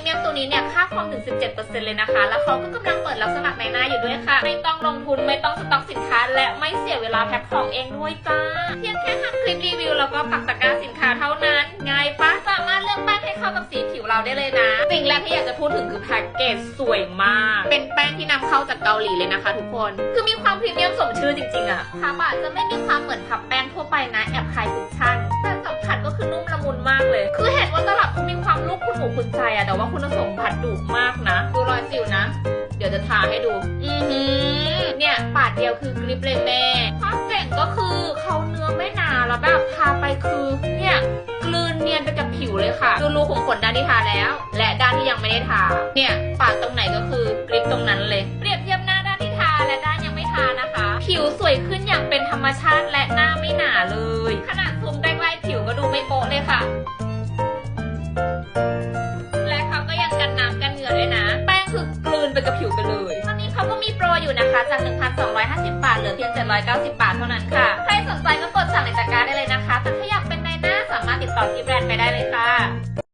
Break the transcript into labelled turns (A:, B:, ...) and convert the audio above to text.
A: เมียมตัวนี้เนี่ยค่าคอมถึง 17%เลยนะคะ แล้วเขาก็กำลังเปิดรับสมัครในหน้าอยู่ด้วยค่ะ ไม่ต้องลงทุนไม่ต้องสต็อกสินค้า และไม่เสียเวลาแพ็คของเองด้วยจ้า เพียงแค่ทำคลิปรีวิวแล้วก็ปักตะกร้าสินค้าเท่านั้นง่ายปะสามารถเลือกแป้งให้เข้ากับสีผิวเราได้เลยนะ สิ่งแรกที่อยากจะพูดถึงคือแพ็กเกจสวยมาก เป็นแป้งที่นำเข้าจากเกาหลีเลยนะคะ ทุกคน คือมีความพรีเมียมสมชื่อจริงๆอะพับอะจะไม่มีความเหมือนพับแป้งทั่วไปนะแอบคล้ายคุชชั่นแต่สัมผัสก็คือนุ่มละมุนมากเลย คือเห็นว่าตลับเขา มีความลูกคุณหูคุณใจอะแต่ว่าคุณสมบัติดุมากนะ ดูรอยสิวนะ เดี๋ยวจะทาให้ดู อือหือเนี่ยปาดเดียวคือกริปเลยแม่ความเจ๋งก็คือเขาเนื้อไม่หนาแล้วแบบทาไปคือเนี่ยกลืนเนียนไปกับผิวเลยค่ะ ดูรูขุมขนด้านที่ทาแล้ว และด้านที่ยังไม่ได้ทา เนี่ยปาดตรงไหนก็คือกริปตรงนั้นเลยเปรียบเทียบหน้าด้านที่ทาและด้านยังไม่ทานะคะ ผิวสวยขึ้นอย่างเป็นธรรมชาติและหน้าไม่หนาเลย ขนาดซูมใกล้ๆผิวก็ดูไม่โป๊ะเลยค่ะและ อยนะ แป้งคือกลืนไปกับผิวไปเลยตอนนี้เขาก็มีโปรอยู่นะคะ จาก 1,250 บาทเหลือเพียง 790 บาทเท่านั้นค่ะ ใครสนใจก็กดสั่งในตะกร้าได้เลยนะคะ แต่ถ้าอยากเป็นในหน้าสามารถติดต่อที่แบรนด์ไปได้เลยค่ะ